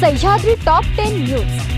Sahyadri top ten news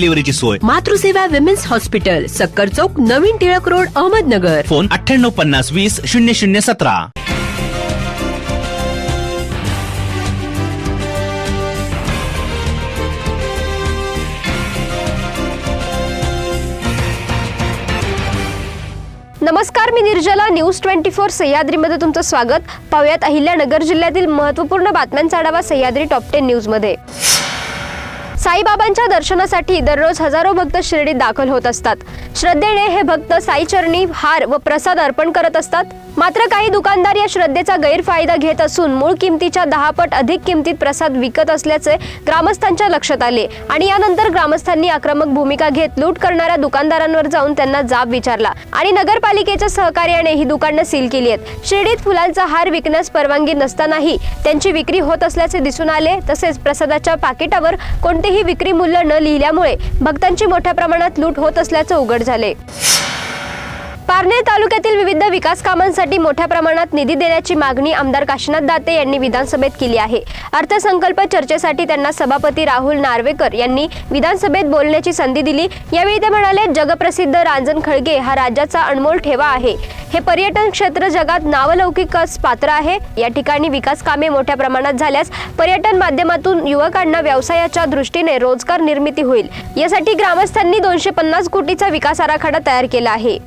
डिलिव्हरीची सोय. Matruseva women's hospital Sakkar चौक नवीन टिळक रोड अहमदनगर. फोन अठ्ठ्याण्णव पन्नास वीस शून्य शून्य सतरा. नमस्कार मी निर्जला. न्यूज ट्वेंटी फोर सह्याद्रीमध्ये तुमचं स्वागत. पाहुयात अहिल्यानगर जिल्ह्यातील महत्त्वपूर्ण बातम्यांचा आढावा सह्याद्री टॉप टेन न्यूजमध्ये साईबाबांच्या दर्शनासाठी दररोज हजारो भक्त शिर्डीत दाखल होत असतात. श्रद्धेने हे भक्त साईचरणी हार व प्रसाद अर्पण करत असतात. मात्र काही दुकानदार या श्रद्धेचा गैरफायदा घेत असून मूळ किमतीच्या दहा पट अधिक किमतीत प्रसाद विकत असल्याचे ग्रामस्थांच्या लक्षात आले आणि यानंतर ग्रामस्थांनी आक्रमक भूमिका घेत लूट करणाऱ्या दुकानदारांवर जाऊन त्यांना जाब विचारला आणि नगरपालिकेच्या सहकार्याने ही दुकानं सील केली आहेत. शिर्डीत फुलांचा हार विकण्यास परवानगी नसतानाही त्यांची विक्री होत असल्याचे दिसून आले. तसेच प्रसादाच्या पाकिटावर कोणते कोणतेही विक्री मूल्य न लिहिल्यामुळे भक्तांची मोठ्या प्रमाणात लूट होत असल्याचे उघड झाले पारनेर तालुक्यातील विविध विकास कामांसाठी मोठ्या प्रमाणात निधी देण्याची मागणी आमदार काशीनाथ दाते यांनी विधानसभेत केली आहे. अर्थसंकल्प चर्चेसाठी त्यांना सभापती राहुल नार्वेकर यांनी विधानसभेत बोलण्याची संधी दिली. यावेळी ते म्हणाले जगप्रसिद्ध रांजण खळगे हा राज्याचा अनमोल ठेवा आहे. हे पर्यटन क्षेत्र जगात नावलौकिकच पात्र आहे. या ठिकाणी विकास कामे मोठ्या प्रमाणात झाल्यास पर्यटन माध्यमातून युवकांना व्यवसायाच्या दृष्टीने रोजगार निर्मिती होईल. यासाठी ग्रामस्थांनी दोनशे पन्नास कोटीचा विकास आराखडा तयार केला आहे.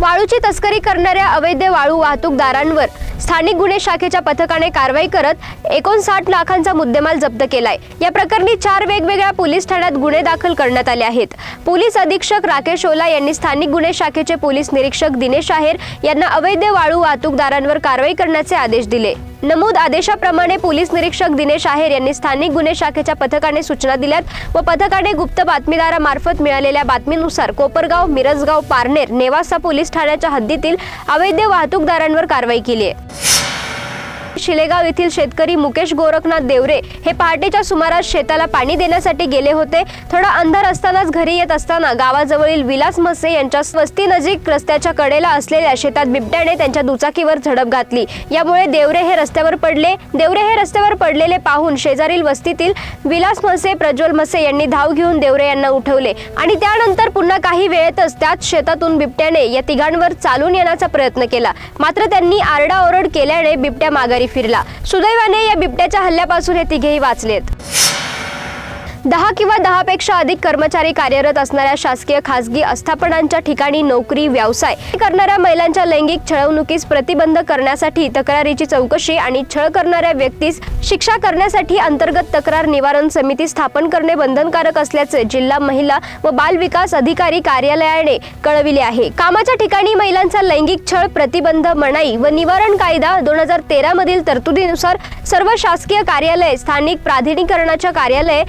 वाळूची तस्करी करणाऱ्या अवैध वाळू वाहतूकदारांवर स्थानिक गुन्हे शाखेच्या पथकाने कारवाई करत एकोणसाठ लाखांचा मुद्देमाल जप्त केलाय. या प्रकरणी चार वेगवेगळ्या पोलीस ठाण्यात गुन्हे दाखल करण्यात आले आहेत. पोलीस अधीक्षक राकेश ओला यांनी स्थानिक गुन्हे शाखेचे पोलीस निरीक्षक दिनेश आहेर यांना अवैध वाळू वाहतूकदारांवर कारवाई करण्याचे आदेश दिले. नमूद आदेशाप्रमाणे पोलीस निरीक्षक दिनेश आहेर यांनी स्थानिक गुन्हे शाखेच्या पथकाने सूचना दिल्यात व पथकाने गुप्त बातमीदारामार्फत मिळालेल्या बातमीनुसार कोपरगाव मिरजगाव पारनेर नेवासा पोलीस ठाण्याच्या हद्दीतील अवैध वाहतूकदारांवर कारवाई केली आहे. शिलेगाव येथील शेतकरी मुकेश गोरखनाथ देवरे हे पहाटेच्या सुमारास शेताला पाणी देण्यासाठी गेले होते. थोडा अंधार असतानाच घरी येत असताना गावाजवळील विलास मसे यांच्या स्वस्ती नजीक रस्त्याच्या कडेला असलेल्या शेतात बिबट्याने त्यांच्या दुचाकीवर झडप घातली. यामुळे देवरे हे रस्त्यावर पडले. देवरे हे रस्त्यावर पडलेले पाहून शेजारील वस्तीतील विलास मसे प्रज्वल मसे यांनी धाव घेऊन देवरे यांना उठवले आणि त्यानंतर पुन्हा काही वेळेतच त्याच शेतातून बिबट्याने या तिघांवर चालून येण्याचा प्रयत्न केला. मात्र त्यांनी आरडाओरड केल्याने बिबट्या माघारी फिरला. सुदैवाने या बिबट्याच्या हल्ल्यापासून हे तिघेही वाचलेत. दहा किंवा दहापेक्षा अधिक कर्मचारी कार्यरत असणाऱ्या शासकीय खासगी आस्थापनांच्या ठिकाणी नोकरी व्यवसाय करणाऱ्या महिलांच्या लैंगिक छळवणुकीस प्रतिबंध करण्यासाठी तक्रारीची चौकशी आणि छळ करणाऱ्या व्यक्तीस शिक्षा करण्यासाठी अंतर्गत तक्रार निवारण समिती स्थापन करणे बंधनकारक असल्याचे जिल्हा महिला व बाल विकास अधिकारी कार्यालयाने कळविले आहे. कामाच्या ठिकाणी महिलांचा लैंगिक छळ प्रतिबंध मनाई व निवारण कायदा दोन हजार तेरा मधील तरतुदीनुसार सर्व शासकीय कार्यालय स्थानिक प्राधिकरणाच्या कार्यालय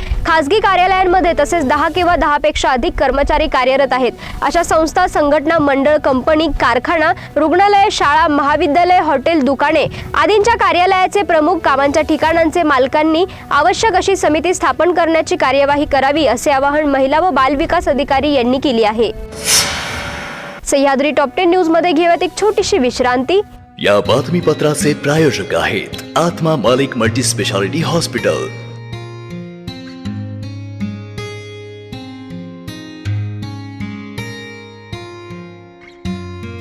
खासगी कार्यालयांमध्ये तसेच दहा किंवा दहापेक्षा अधिक कर्मचारी कार्यरत आहेत. अशा संस्था संघटना मंडळ कंपनी कारखाना रुग्णालय शाळा महाविद्यालय हॉटेल दुकाने आदींच्या कार्यालयाचे प्रमुख कामांच्या ठिकाणांचे मालकांनी आवश्यक अशी समिती स्थापन करण्याची कार्यवाही करावी असे आवाहन महिला व बालविकास अधिकारी यांनी केली आहे. सह्याद्री टॉप टेन न्यूजमध्ये घेऊयात एक छोटीशी विश्रांती. या बातमीपत्राचे प्रायोजक आहेत आत्मा मालिक मल्टी स्पेशालिटी हॉस्पिटल.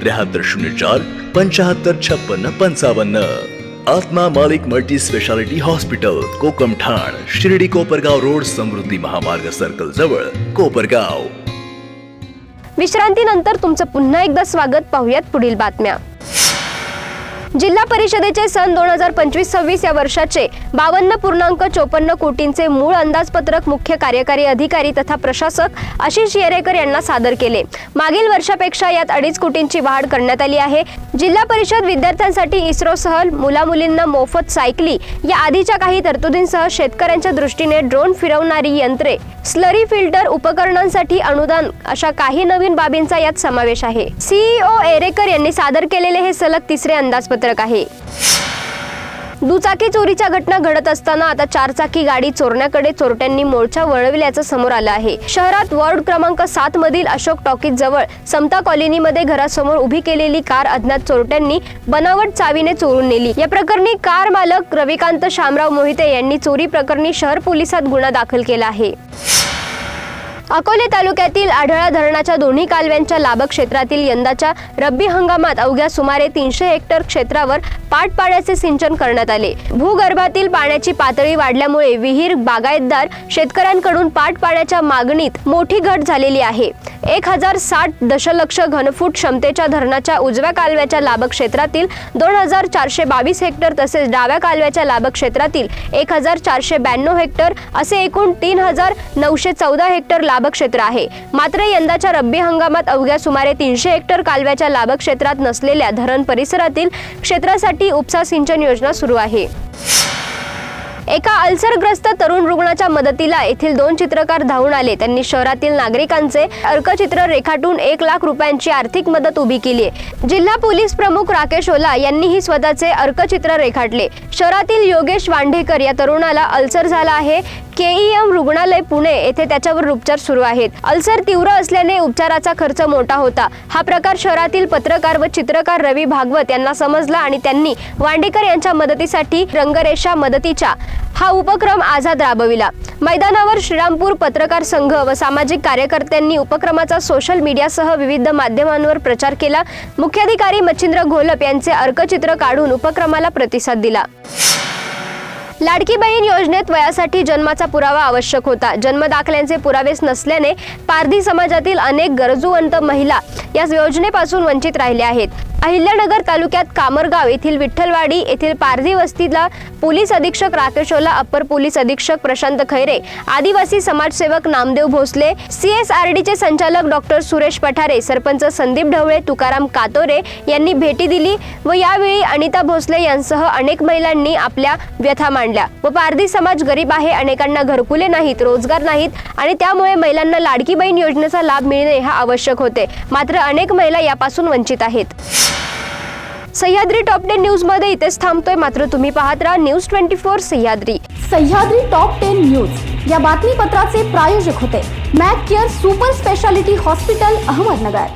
त्र्याहत्तर शून्य चार पंचाहत्तर छप्पन्न पंचावन्न. आत्मा मालिक मल्टी स्पेशालिटी हॉस्पिटल कोकम ठाण शिर्डी कोपरगाव रोड समृद्धी महामार्ग सर्कल जवळ कोपरगाव. विश्रांतीनंतर तुमचं पुन्हा एकदा स्वागत. पाहुयात पुढील बातम्या. जिल्हा परिषदेचे सन दोन हजार पंचवीस सव्वीस या वर्षाचे बावन्न पूर्णांक चोपन्न कोटींचे मूळ अंदाजपत्रक मुख्य कार्यकारी अधिकारी तथा प्रशासक आशिष येरेकर यांना सादर केले. मागील वर्षापेक्षा यात अडीच कोटींची वाढ करण्यात आली आहे. जिल्हा परिषद विद्यार्थ्यांसाठी इस्रोसह मुलामुलींना मोफत सायकली या आधीच्या काही तरतुदींसह शेतकऱ्यांच्या दृष्टीने ड्रोन फिरवणारी यंत्रे स्लरी फिल्टर उपकरणांसाठी अनुदान अशा काही नवीन बाबींचा यात समावेश आहे. सीईओ एरेकर यांनी सादर केलेले हे सलग तिसरे अंदाजपत्रक आहे. दुचाकी चोरीच्या घटना घडत असताना आता चारचाकी गाडी चोरण्याकडे चोरट्यांनी मोर्चा वळविल्याचं समोर आलं आहे. शहरात वॉर्ड क्रमांक सात मधील अशोक टॉकीज जवळ समता कॉलनीमध्ये घरासमोर उभी केलेली कार अज्ञात चोरट्यांनी बनावट चावीने चोरून नेली. या प्रकरणी कार मालक रविकांत शामराव मोहिते यांनी चोरी प्रकरणी शहर पोलिसात गुन्हा दाखल केला आहे. अकोले तालुक्यातील आढळा धरणाच्या दोन्ही कालव्यांच्या लाभक क्षेत्रातील यंदाच्या रब्बी हंगामात अवघ्या सुमारे तीनशे हेक्टर क्षेत्रावर पाटपाड्याचे सिंचन करण्यात आले. भूगर्भातील पाण्याची पातळी वाढल्यामुळे विहीर बागायतदार शेतकऱ्यांकडून पाटपाड्याच्या मागणीत मोठी घट झालेली आहे. एक हजार साठ दशलक्ष घनफूट क्षमतेच्या धरणाच्या उजव्या कालव्याच्या लाभक्षेत्रातील क्षेत्रातील दोन हजार चारशे बावीस हेक्टर तसेच डाव्या कालव्याच्या लाभक्षेत्रातील क्षेत्रातील एक हजार चारशे ब्याण्णव हेक्टर असे एकूण तीन हजार नऊशे चौदा हेक्टर लाभक्षेत्र आहे. मात्र यंदाच्या रब्बी हंगामात अवघ्या सुमारे तीनशे हेक्टर कालव्याच्या लाभक्षेत्रात नसलेल्या धरण परिसरातील क्षेत्रासाठी उपसा सिंचन योजना सुरू आहे. एका अल्सरग्रस्त तरुण रुग्णाच्या मदतीला येथील दोन चित्रकार धावून आले. त्यांनी शहरातील नागरिकांचे अर्कचित्र रेखाटून एक लाख रुपयांची आर्थिक मदत उभी केली आहे. जिल्हा पोलीस प्रमुख राकेश ओला यांनीही स्वतःचे अर्कचित्र रेखाटले. शहरातील योगेश वांढेकर या तरुणाला अल्सर झाला आहे. केईएम रुग्णालय पुणे येथे त्याच्यावर उपचार सुरू आहेत. अल्सर तीव्र असल्याने उपचाराचा खर्च मोठा होता. हा प्रकार शहरातील पत्रकार व चित्रकार रवी भागवत यांना समजला आणि त्यांनी वांडेकर यांच्या मदतीसाठी रंगरेषा मदतीच्या हा उपक्रम आझाद राबविला. मैदानावर श्रीरामपूर पत्रकार संघ व सामाजिक कार्यकर्त्यांनी उपक्रमाचा सोशल मीडियासह विविध माध्यमांवर प्रचार केला. मुख्याधिकारी मच्छिंद्र घोलप यांचे अर्कचित्र काढून उपक्रमाला प्रतिसाद दिला. लाडकी बहीण योजनेत वयासाठी जन्माचा पुरावा आवश्यक होता. जन्मदाखल्यांचे पुरावेच नसल्याने पारधी समाजातील अनेक गरजूवंत महिला या योजनेपासून वंचित राहिले आहेत. अहिल्यानगर तालुक्यात कामरगाव येथील विठ्ठलवाडी येथील पारधी वस्तीला पोलीस अधीक्षक राकेश ओला अप्पर पोलीस अधीक्षक प्रशांत खैरे आदिवासी समाजसेवक नामदेव भोसले सीएसआरडीचे संचालक डॉक्टर सुरेश पठारे सरपंच संदीप ढवळे तुकाराम कातोरे यांनी भेटी दिली व यावेळी अनिता भोसले यांसह अनेक महिलांनी आपल्या व्यथा मांडल्या. व पारधी समाज गरीब आहे अनेकांना घरकुले नाहीत रोजगार नाहीत आणि त्यामुळे महिलांना लाडकी बहीण योजनेचा लाभ मिळणे हा आवश्यक होते. मात्र मात्र अनेक महिला यापासून वंचित आहेत. सह्याद्री टॉप टेन न्यूजमध्ये इथेच थांबतोय. मात्र तुम्ही पाहत राहा news twenty four Sahyadri. Sahyadri top ten news. या बातमीपत्राचे प्रायोजक होते. Mac care super speciality hospital Ahmednagar.